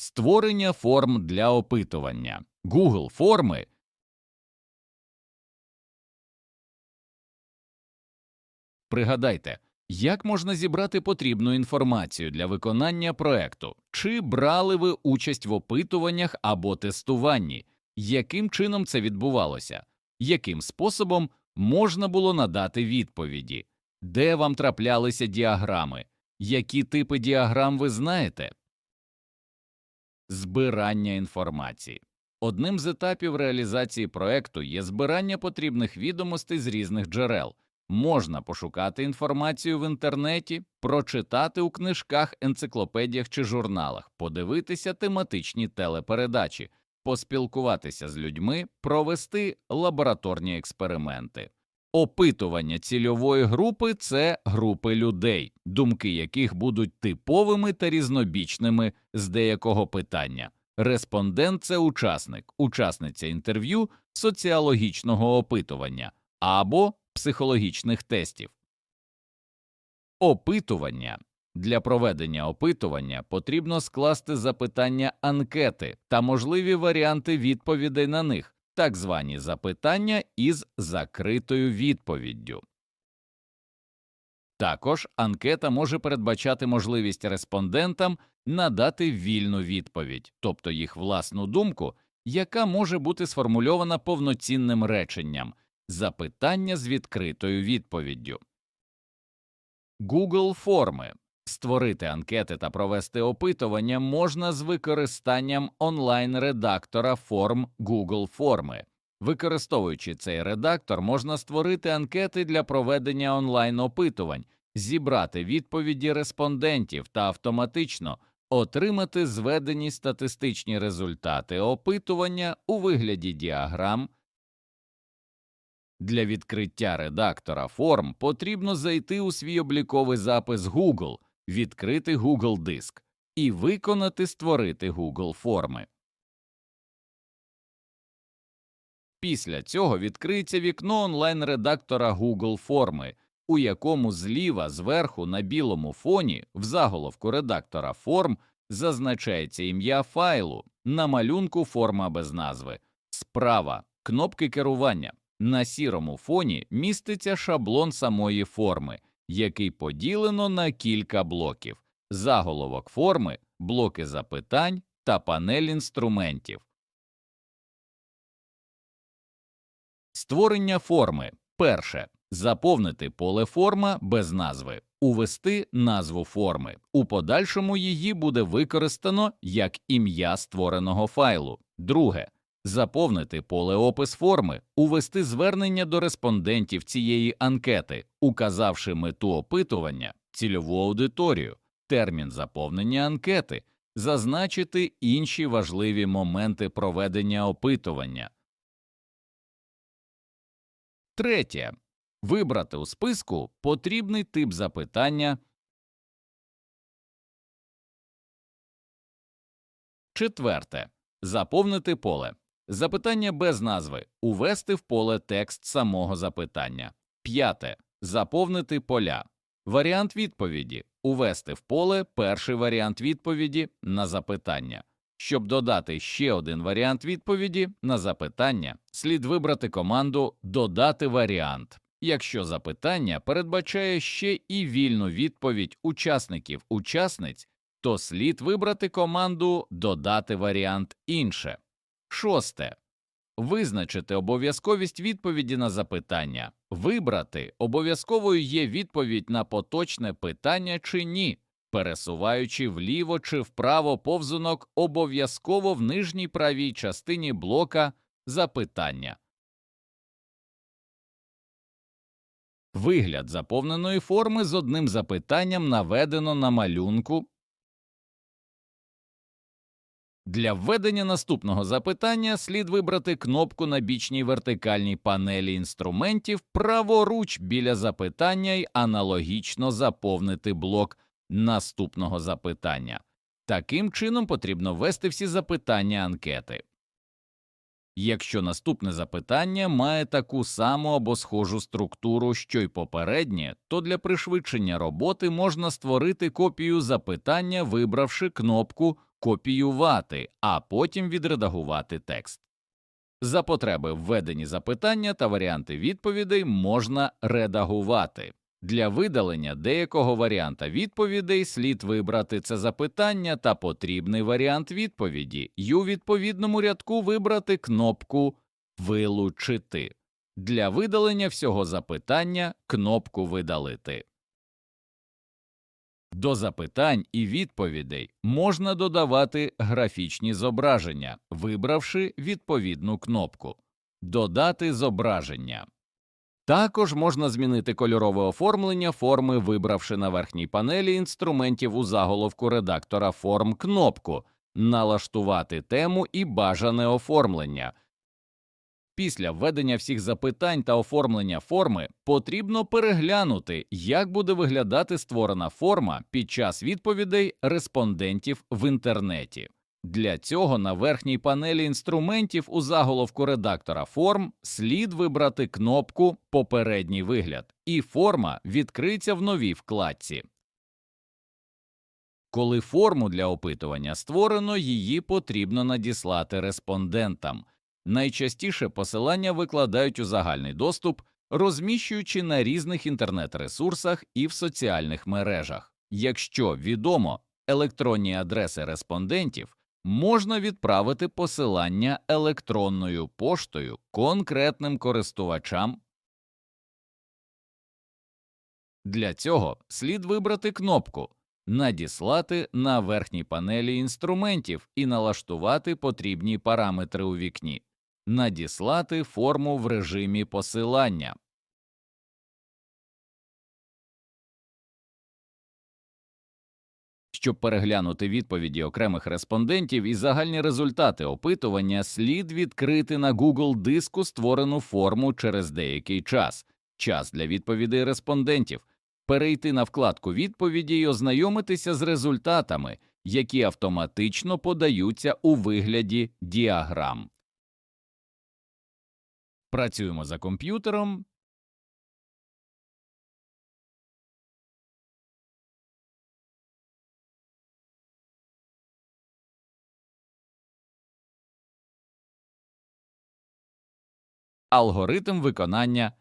Створення форм для опитування. Google форми Пригадайте, як можна зібрати потрібну інформацію для виконання проекту? Чи брали ви участь в опитуваннях або тестуванні? Яким чином це відбувалося? Яким способом можна було надати відповіді? Де вам траплялися діаграми? Які типи діаграм ви знаєте? Збирання інформації. Одним з етапів реалізації проекту є збирання потрібних відомостей з різних джерел. Можна пошукати інформацію в інтернеті, прочитати у книжках, енциклопедіях чи журналах, подивитися тематичні телепередачі, поспілкуватися з людьми, провести лабораторні експерименти. Опитування цільової групи це групи людей, думки яких будуть типовими та різнобічними з деякого питання. Респондент це учасник, учасниця інтерв'ю, соціологічного опитування або психологічних тестів. Опитування для проведення опитування потрібно скласти запитання анкети та можливі варіанти відповідей на них, так звані запитання із закритою відповіддю. Також анкета може передбачати можливість респондентам надати вільну відповідь, тобто їх власну думку, яка може бути сформульована повноцінним реченням запитання з відкритою відповіддю. Google форми створити анкети та провести опитування можна з використанням онлайн-редактора форм Google форми. Використовуючи цей редактор, можна створити анкети для проведення онлайн опитувань, зібрати відповіді респондентів та автоматично отримати зведені статистичні результати опитування у вигляді діаграм. Для відкриття редактора форм потрібно зайти у свій обліковий запис Google, відкрити Google Диск і виконати створити Google форми. Після цього відкриється вікно онлайн-редактора Google форми, у якому зліва зверху на білому фоні в заголовку редактора форм зазначається ім'я файлу на малюнку форма без назви, справа кнопки керування. На сірому фоні міститься шаблон самої форми, який поділено на кілька блоків, заголовок форми, блоки запитань та панель інструментів. Створення форми. Перше. Заповнити поле форма без назви, увести назву форми. У подальшому її буде використано як ім'я створеного файлу. Друге. Заповнити поле опис форми, увести звернення до респондентів цієї анкети, указавши мету опитування, цільову аудиторію, термін заповнення анкети, зазначити інші важливі моменти проведення опитування. Третє. Вибрати у списку потрібний тип запитання. Четверте. Заповнити поле. Запитання без назви. Увести в поле текст самого запитання. П'яте. Заповнити поля. Варіант відповіді. Увести в поле перший варіант відповіді на запитання. Щоб додати ще один варіант відповіді на запитання, слід вибрати команду Додати варіант. Якщо запитання передбачає ще і вільну відповідь учасників учасниць, то слід вибрати команду Додати варіант інше. Шосте. Визначити обов'язковість відповіді на запитання. Вибрати, обов'язковою є відповідь на поточне питання чи ні, пересуваючи вліво чи вправо повзунок обов'язково в нижній правій частині блока запитання. Вигляд заповненої форми з одним запитанням наведено на малюнку. Для введення наступного запитання слід вибрати кнопку на бічній вертикальній панелі інструментів праворуч біля запитання і аналогічно заповнити блок наступного запитання. Таким чином потрібно ввести всі запитання анкети. Якщо наступне запитання має таку саму або схожу структуру, що й попереднє, то для пришвидшення роботи можна створити копію запитання, вибравши кнопку копіювати, а потім відредагувати текст. За потреби введені запитання та варіанти відповідей можна редагувати. Для видалення деякого варіанта відповідей слід вибрати це запитання та потрібний варіант відповіді, і у відповідному рядку вибрати кнопку Вилучити. Для видалення всього запитання кнопку Видалити. До запитань і відповідей можна додавати графічні зображення, вибравши відповідну кнопку Додати зображення. Також можна змінити кольорове оформлення форми, вибравши на верхній панелі інструментів у заголовку редактора форм кнопку Налаштувати тему і бажане оформлення. Після введення всіх запитань та оформлення форми потрібно переглянути, як буде виглядати створена форма під час відповідей респондентів в інтернеті. Для цього на верхній панелі інструментів у заголовку редактора форм слід вибрати кнопку Попередній вигляд, і форма відкриється в новій вкладці. Коли форму для опитування створено, її потрібно надіслати респондентам. Найчастіше посилання викладають у загальний доступ, розміщуючи на різних інтернет-ресурсах і в соціальних мережах. Якщо відомо електронні адреси респондентів, можна відправити посилання електронною поштою конкретним користувачам. Для цього слід вибрати кнопку Надіслати на верхній панелі інструментів і налаштувати потрібні параметри у вікні. Надіслати форму в режимі посилання. Щоб переглянути відповіді окремих респондентів і загальні результати опитування, слід відкрити на Google диску створену форму через деякий час, час для відповідей респондентів, перейти на вкладку відповіді і ознайомитися з результатами, які автоматично подаються у вигляді діаграм. Працюємо за комп'ютером. Алгоритм виконання